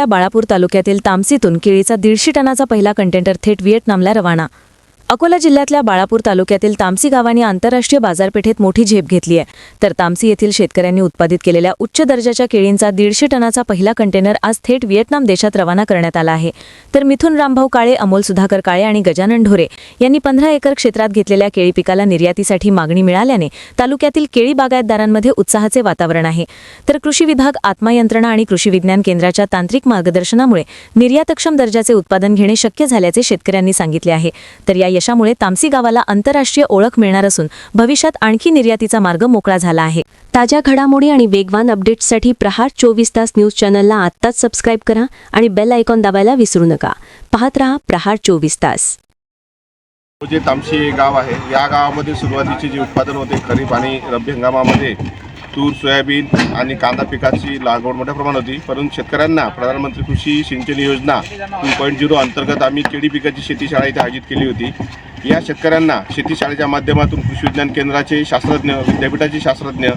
जिल्ह्यातल्या बाळापूर तालुक्यातील तामसीतून केळीचा दीडशे टनाचा पहिला कंटेनर थेट व्हिएतनामला रवाना अकोला जिल्ह्यातल्या बाळापूर तालुक्यातील तामसी गावाने आंतरराष्ट्रीय बाजारपेठेत मोठी झेप घेतली आहे. तर तामसी येथील शेतकऱ्यांनी उत्पादित केलेल्या उच्च दर्जाच्या केळींचा दीडशे टनाचा पहिला कंटेनर आज थेट व्हिएतनाम देशात रवाना करण्यात आला आहे. तर मिथुन रामभाऊ काळे अमोल सुधाकर काळे आणि गजानन ढोरे यांनी पंधरा एकर क्षेत्रात घेतलेल्या केळी पिकाला निर्यातीसाठी मागणी मिळाल्याने तालुक्यातील केळी बागायतदारांमध्ये उत्साहाचे वातावरण आहे. तर कृषी विभाग आत्मा यंत्रणा आणि कृषी विज्ञान केंद्राच्या तांत्रिक मार्गदर्शनामुळे निर्यातक्षम दर्जाचे उत्पादन घेणे शक्य झाल्याचे शेतकऱ्यांनी सांगितले आहे. तर या यशामुळे तामसी गावाला आंतरराष्ट्रीय ओळख मिळणार असून भविष्यात आणखी निर्यातीचा मार्ग मोकळा झाला आहे. ताज्या घडामोडी आणि वेगवान अपडेट्ससाठी प्रहार चोवीस तास न्यूज चॅनलला आत्ताच सबस्क्राईब करा आणि बेल आयकॉन दाबायला विसरू नका. पाहत रहा प्रहार चोवीस तास. जे तामशी गाव आहे या गावामध्ये सुरुवातीचे जे उत्पादन होते खरीप आणि रब्बी हंगामामध्ये तूर सोयाबीन आणि कांदा पिकाची लागवड मोठ्या प्रमाणात होती. परंतु शेतकऱ्यांना प्रधानमंत्री कृषी सिंचन योजना टू पॉईंट झिरो अंतर्गत आम्ही केळी पिकाची शेती शाळा इथे आयोजित केली होती. या शेतकऱ्यांना शेती शाळेच्या माध्यमातून कृषी विज्ञान केंद्राचे शास्त्रज्ञ विद्यापीठाचे शास्त्रज्ञ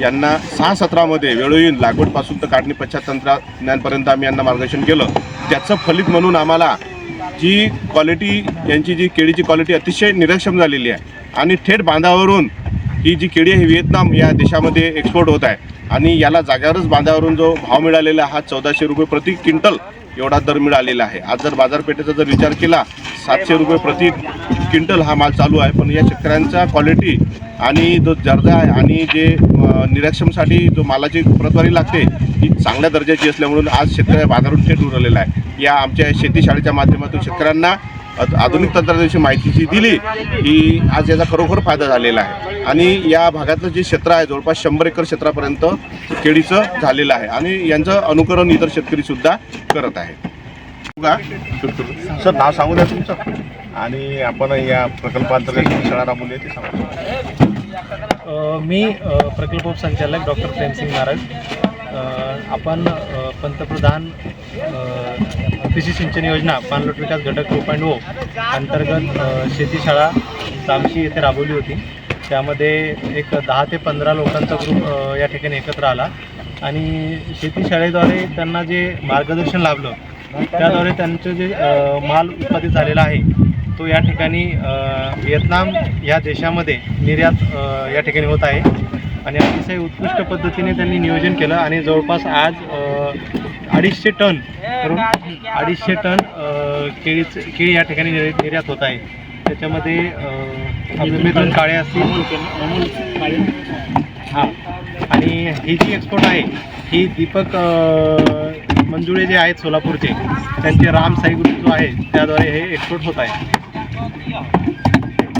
यांना सहा सत्रामध्ये वेळोवेळी लागवडपासून तर काढणी पश्चात तंत्रज्ञानपर्यंत आम्ही यांना मार्गदर्शन केलं. त्याचं फलित म्हणून आम्हाला जी क्वालिटी यांची जी केळीची क्वालिटी अतिशय निरक्षम झालेली आहे. आणि थेट बांधावरून ही जी केळी आहे व्हिएतनाम या देशामध्ये एक्सपोर्ट होत आहे. आणि याला जाग्यावरच बांधावरून जो भाव मिळालेला हा चौदाशे रुपये प्रति क्विंटल एवढा दर मिळालेला आहे. आज जर बाजारपेठेचा जर विचार केला सातशे रुपये प्रति क्विंटल हा माल चालू आहे. पण या शेतकऱ्यांचा क्वालिटी आणि जो दर्जा आहे आणि जे निरक्षमसाठी जो मालाची प्रतवारी लागते ही चांगल्या दर्जाची असल्यामुळे आज शेतकऱ्या बाजारून थेट उरलेला आहे. या आमच्या शेती शाळेच्या माध्यमातून शेतकऱ्यांना आधुनिक तंत्रज्ञानाची माहिती जी दिली ही आज याचा खरोखर फायदा झालेला आहे. आणि या भागातलं जे क्षेत्र आहे जवळपास शंभर एकर क्षेत्रापर्यंत केळीचं झालेलं आहे आणि यांचं अनुकरण इतर शेतकरी सुद्धा करत आहेत. का? सर नाव सांगू द्या तुमचं. आणि आपण या प्रकल्पांतर्गत शाळा राबवली आहे ते सांगू. मी प्रकल्प उपसंचालक डॉक्टर प्रेमसिंग महाराज आपण पंतप्रधान कृषी सिंचन योजना पाणलोट विकास घटक टू पॉईंट ओ अंतर्गत शेतीशाळा तामशी येथे राबवली होती. त्यामध्ये एक दहा ते पंधरा लोकांचा ग्रुप या ठिकाणी एकत्र आला. आणि शेतीशाळेद्वारे त्यांना जे मार्गदर्शन लाभलं त्याद्वारे त्यांचं जे माल उत्पादित झालेला आहे तो या ठिकाणी व्हिएतनाम या देशामध्ये निर्यात या ठिकाणी होत आहे. आणि अतिशय उत्कृष्ट पद्धतीने त्यांनी नियोजन केलं आणि जवळपास आज अडीचशे टन करून अडीचशे टन केळीच केळी या ठिकाणी निर्यात होत आहे. त्याच्यामध्ये मिथुन काळे असतील. हां. आणि ही जी एक्सपोर्ट आहे ही दीपक मंजुळे जे आहेत सोलापूरचे त्यांचे राम साई ग्रुप जो आहे त्याद्वारे हे एक्सपोर्ट होत आहे.